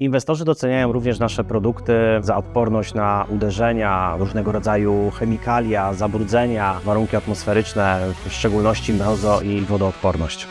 Inwestorzy doceniają również nasze produkty za odporność na uderzenia, różnego rodzaju chemikalia, zabrudzenia, warunki atmosferyczne, w szczególności mrozo i wodoodporność.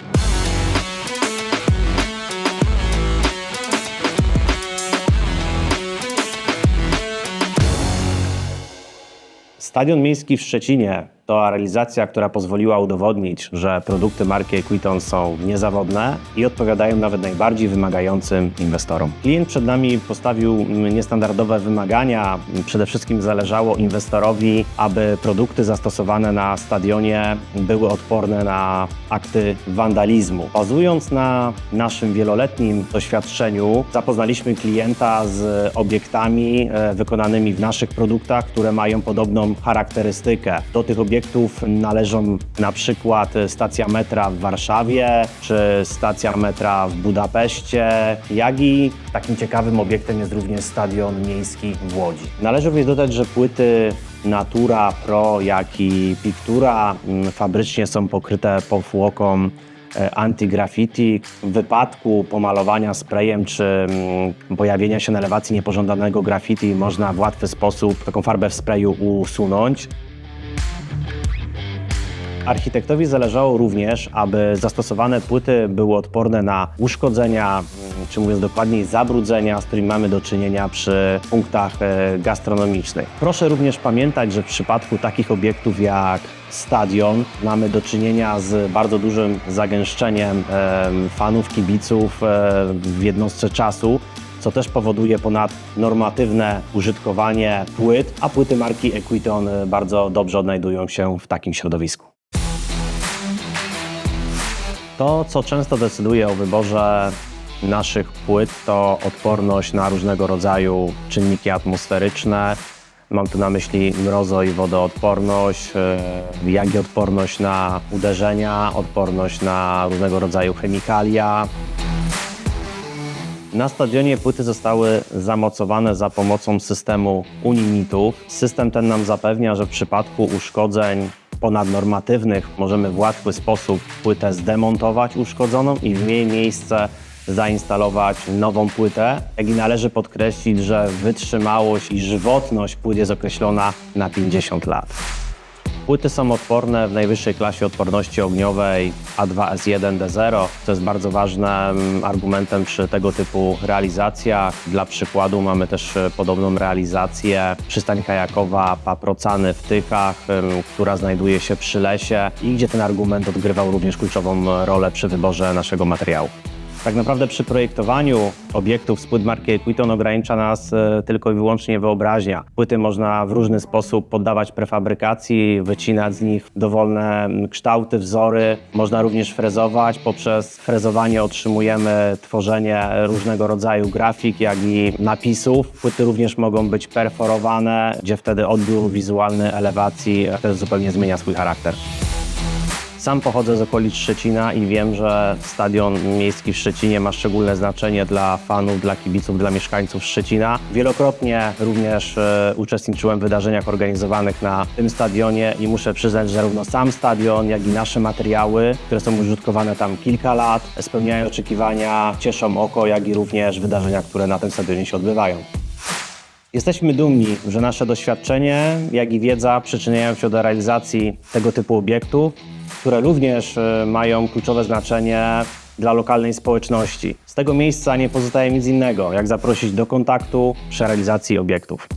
Stadion Miejski w Szczecinie to realizacja, która pozwoliła udowodnić, że produkty marki Equiton są niezawodne i odpowiadają nawet najbardziej wymagającym inwestorom. Klient przed nami postawił niestandardowe wymagania. Przede wszystkim zależało inwestorowi, aby produkty zastosowane na stadionie były odporne na akty wandalizmu. Bazując na naszym wieloletnim doświadczeniu, zapoznaliśmy klienta z obiektami e, wykonanymi w naszych produktach, które mają podobną charakterystykę. Do tych obiektów należą na przykład stacja metra w Warszawie, czy stacja metra w Budapeszcie, jak i takim ciekawym obiektem jest również stadion miejski w Łodzi. Należy również dodać, że płyty Natura Pro, jak i Pictura mm, fabrycznie są pokryte powłoką e, anti-graffiti. W wypadku pomalowania sprayem czy mm, pojawienia się na elewacji niepożądanego graffiti można w łatwy sposób taką farbę w sprayu usunąć. Architektowi zależało również, aby zastosowane płyty były odporne na uszkodzenia, czy mówiąc dokładniej, zabrudzenia, z którymi mamy do czynienia przy punktach e, gastronomicznych. Proszę również pamiętać, że w przypadku takich obiektów jak stadion mamy do czynienia z bardzo dużym zagęszczeniem e, fanów, kibiców e, w jednostce czasu co też powoduje ponadnormatywne użytkowanie płyt, a płyty marki Equiton bardzo dobrze odnajdują się w takim środowisku. To, co często decyduje o wyborze naszych płyt, to odporność na różnego rodzaju czynniki atmosferyczne. Mam tu na myśli mrozo i wodoodporność, e, jak i odporność na uderzenia, odporność na różnego rodzaju chemikalia. Na stadionie płyty zostały zamocowane za pomocą systemu Uninitów. System ten nam zapewnia, że w przypadku uszkodzeń ponadnormatywnych możemy w łatwy sposób płytę zdemontować uszkodzoną i w jej miejsce zainstalować nową płytę. Jak i należy podkreślić, że wytrzymałość i żywotność płyt jest określona na 50 lat. Płyty są odporne w najwyższej klasie odporności ogniowej A2S1D0, co jest bardzo ważnym argumentem przy tego typu realizacjach. Dla przykładu mamy też e, podobną realizację przystań kajakowa Paprocany w Tychach, em, która znajduje się przy lesie i gdzie ten argument odgrywał również kluczową rolę przy wyborze naszego materiału. Tak naprawdę przy projektowaniu obiektów z płyt marki Equiton ogranicza nas e, tylko i wyłącznie wyobraźnia. Płyty można w różny sposób poddawać prefabrykacji, wycinać z nich dowolne kształty, wzory. Można również frezować. Poprzez frezowanie otrzymujemy tworzenie różnego rodzaju grafik, jak i napisów. Płyty również mogą być perforowane, gdzie wtedy odbiór wizualny elewacji e, też zupełnie zmienia swój charakter. Sam pochodzę z okolic Szczecina i wiem, że stadion miejski w Szczecinie ma szczególne znaczenie dla fanów, dla kibiców, dla mieszkańców Szczecina. Wielokrotnie również e, uczestniczyłem w wydarzeniach organizowanych na tym stadionie i muszę przyznać, że zarówno sam stadion, jak i nasze materiały, które są użytkowane tam kilka lat, spełniają oczekiwania, cieszą oko, jak i również wydarzenia, które na tym stadionie się odbywają. Jesteśmy dumni, że nasze doświadczenie, jak i wiedza przyczyniają się do realizacji tego typu obiektów, które również e, mają kluczowe znaczenie dla lokalnej społeczności. Z tego miejsca nie pozostaje nic innego, jak zaprosić do kontaktu przy realizacji obiektów.